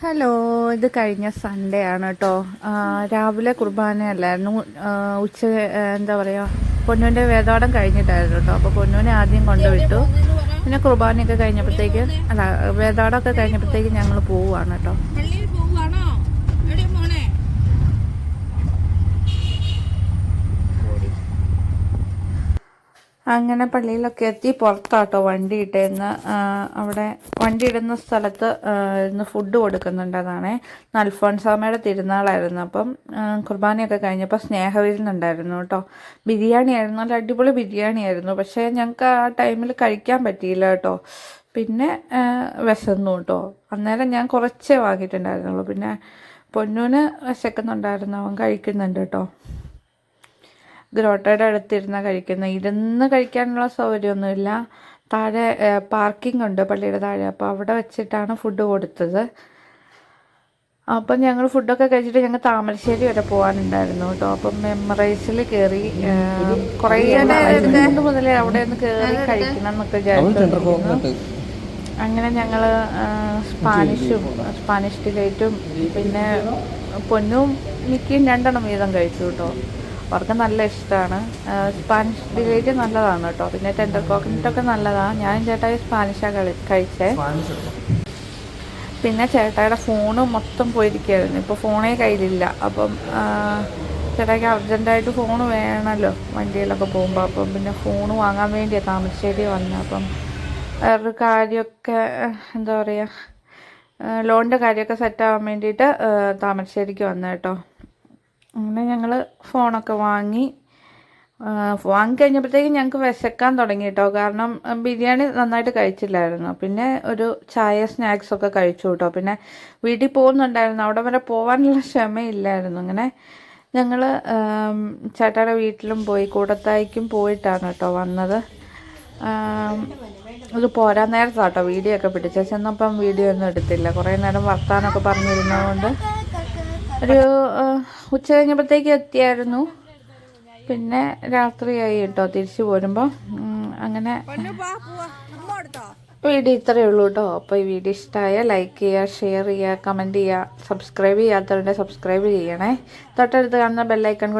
Hello ഇത് കഴിഞ്ഞ Sunday ആണ് കേട്ടോ രാവിലെ കുർബാനയല്ലായിരുന്നു ഉച്ച എന്താ പറയുക പൊന്നുവിന്റെ വേദോടം കഴിഞ്ഞിട്ടായിരുന്നു കേട്ടോ അപ്പോൾ പൊന്നുവിനെ ആദ്യം കൊണ്ടുവിട്ടു. പിന്നെ കുർബാനയൊക്കെ കഴിഞ്ഞപ്പോഴത്തേക്ക് അല്ല വേദോടമൊക്കെ കഴിഞ്ഞപ്പോഴത്തേക്ക് ഞങ്ങൾ പോവുകയാണ് കേട്ടോ അങ്ങനെ പള്ളിയിലൊക്കെ എത്തി പുറത്താട്ടോ വണ്ടി ഇട്ടേന്ന്. അവിടെ വണ്ടി ഇടുന്ന സ്ഥലത്ത് ഇന്ന് ഫുഡ് കൊടുക്കുന്നുണ്ട് അതാണ്. അൽഫോൺസാമയുടെ തിരുനാളായിരുന്നു. അപ്പം കുർബാനയൊക്കെ കഴിഞ്ഞപ്പോൾ സ്നേഹവിരുന്നുണ്ടായിരുന്നു കേട്ടോ. ബിരിയാണി ആയിരുന്നു. നല്ല അടിപൊളി ബിരിയാണി ആയിരുന്നു. പക്ഷേ ഞങ്ങൾക്ക് ആ ടൈമിൽ കഴിക്കാൻ പറ്റിയില്ല കേട്ടോ. പിന്നെ വിശന്നു കേട്ടോ. അന്നേരം ഞാൻ കുറച്ചേ വാങ്ങിയിട്ടുണ്ടായിരുന്നുള്ളൂ. പിന്നെ പൊന്നൂന് വിശക്കുന്നുണ്ടായിരുന്നു. അവൻ കഴിക്കുന്നുണ്ട് കേട്ടോ. ഗ്രോട്ടയുടെ അടുത്തിരുന്ന കഴിക്കുന്നത് ഇരുന്ന് കഴിക്കാനുള്ള സൗകര്യമൊന്നുമില്ല. താഴെ പാർക്കിംഗ് ഉണ്ട് പള്ളിയുടെ താഴെ. അപ്പോൾ അവിടെ വെച്ചിട്ടാണ് ഫുഡ് കൊടുത്തത്. അപ്പം ഞങ്ങൾ ഫുഡൊക്കെ കഴിച്ചിട്ട് ഞങ്ങൾ താമരശ്ശേരി വരെ പോകാനുണ്ടായിരുന്നു കേട്ടോ. അപ്പം മെമ്മറൈസിൽ കയറി കുറേ നേരം മുതലേ അവിടെ ഒന്ന് കയറി കഴിക്കണം എന്നൊക്കെ വിചാരിച്ചു അങ്ങനെ ഞങ്ങൾ സ്പാനിഷും സ്പാനിഷ് ഡിലൈറ്റും പിന്നെ പൊന്നും മിക്കും രണ്ടെണ്ണം വീതം കഴിച്ചു കേട്ടോ. അവർക്ക് നല്ല ഇഷ്ടമാണ്. സ്പാനിഷ് ഡിലേറ്റ് നല്ലതാണ് കേട്ടോ. പിന്നെ ടെൻഡർ കോക്കനട്ടൊക്കെ നല്ലതാണ് ഞാൻ ചേട്ടായി സ്പാനിഷാണ് കളി കഴിച്ചേ. പിന്നെ ചേട്ടായുടെ ഫോണ് മൊത്തം പോയിരിക്കുകയായിരുന്നു. ഇപ്പോൾ ഫോണേ കയ്യിലില്ല. അപ്പം ചേട്ടായിക്ക് അർജന്റായിട്ട് ഫോൺ വേണമല്ലോ വണ്ടിയിലൊക്കെ പോകുമ്പോൾ അപ്പം പിന്നെ ഫോൺ വാങ്ങാൻ വേണ്ടിയാണ് താമരശ്ശേരി വന്നത് അപ്പം വേറൊരു കാര്യമൊക്കെ എന്താ പറയുക ലോണിന്റെ കാര്യമൊക്കെ സെറ്റാവാൻ വേണ്ടിയിട്ട് താമരശ്ശേരിക്ക് വന്നു കേട്ടോ. അങ്ങനെ ഞങ്ങൾ ഫോണൊക്കെ വാങ്ങി വാങ്ങിക്കഴിഞ്ഞപ്പോഴത്തേക്കും വാങ്ങി കഴിഞ്ഞപ്പോഴത്തേക്കും ഞങ്ങൾക്ക് വിശക്കാൻ തുടങ്ങി കേട്ടോ കാരണം ബിരിയാണി നന്നായിട്ട് കഴിച്ചില്ലായിരുന്നു. പിന്നെ ഒരു ചായ സ്നാക്സ് ഒക്കെ കഴിച്ചു കേട്ടോ പിന്നെ വീട്ടിൽ പോകുന്നുണ്ടായിരുന്നു. അവിടെ വരെ പോകാനുള്ള ക്ഷമയില്ലായിരുന്നു. അങ്ങനെ ഞങ്ങൾ ചേട്ടായുടെ വീട്ടിലും പോയി കൂടത്തായിക്കും പോയിട്ടാണ് കേട്ടോ വന്നത്. ഇത് പോരാൻ നേരത്താട്ടോ വീഡിയോ ഒക്കെ പിടിച്ച ചെന്നപ്പം വീഡിയോ ഒന്നും എടുത്തില്ല. കുറേ നേരം വർത്താനമൊക്കെ പറഞ്ഞിരുന്നതുകൊണ്ട് ഒരു ഉച്ച കഴിഞ്ഞപ്പോഴത്തേക്ക് എത്തിയായിരുന്നു. പിന്നെ രാത്രിയായി കേട്ടോ തിരിച്ചു പോരുമ്പോൾ അങ്ങനെ വീഡിയോ ഇത്രയേ ഉള്ളൂ കേട്ടോ. അപ്പോൾ ഈ വീഡിയോ ഇഷ്ടമായ ലൈക്ക് ചെയ്യുക ഷെയർ ചെയ്യുക കമന്റ് ചെയ്യുക സബ്സ്ക്രൈബ് ചെയ്യാത്തവരുടെ സബ്സ്ക്രൈബ് ചെയ്യണേ. തൊട്ടടുത്ത് കാണുന്ന ബെല്ലൈക്കൺ